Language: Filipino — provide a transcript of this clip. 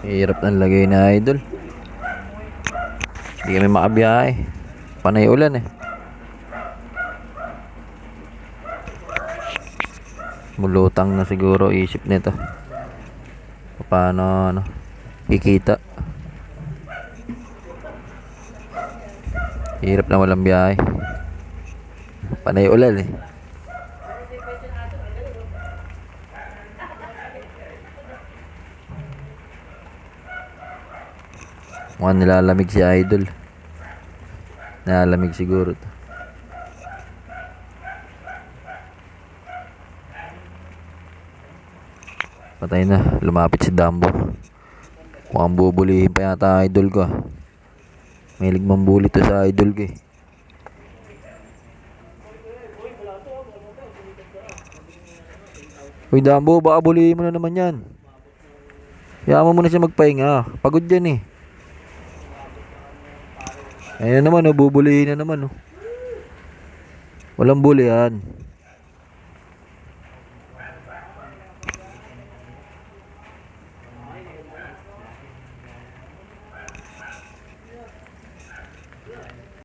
Hirap ng lagay na idol. Hindi kami makabiyahe. Panay ulan eh. Mulutang na siguro isip nito. Paano ano, kikita. Hirap na walang biyahe. Panay ulan eh. Mukhang nilalamig si Idol. Nilalamig siguro to. Patay na. Lumapit si Dambo. Mukhang bubulihin pa yata idol ko. ah. Mahilig mambuli to sa idol ko eh. Uy Dambo, baka bulihin mo na naman yan. Hayaan mo muna siya magpahinga. Pagod yan eh. Ayan naman, oh, bubulihin na naman. Oh. Walang bully yan.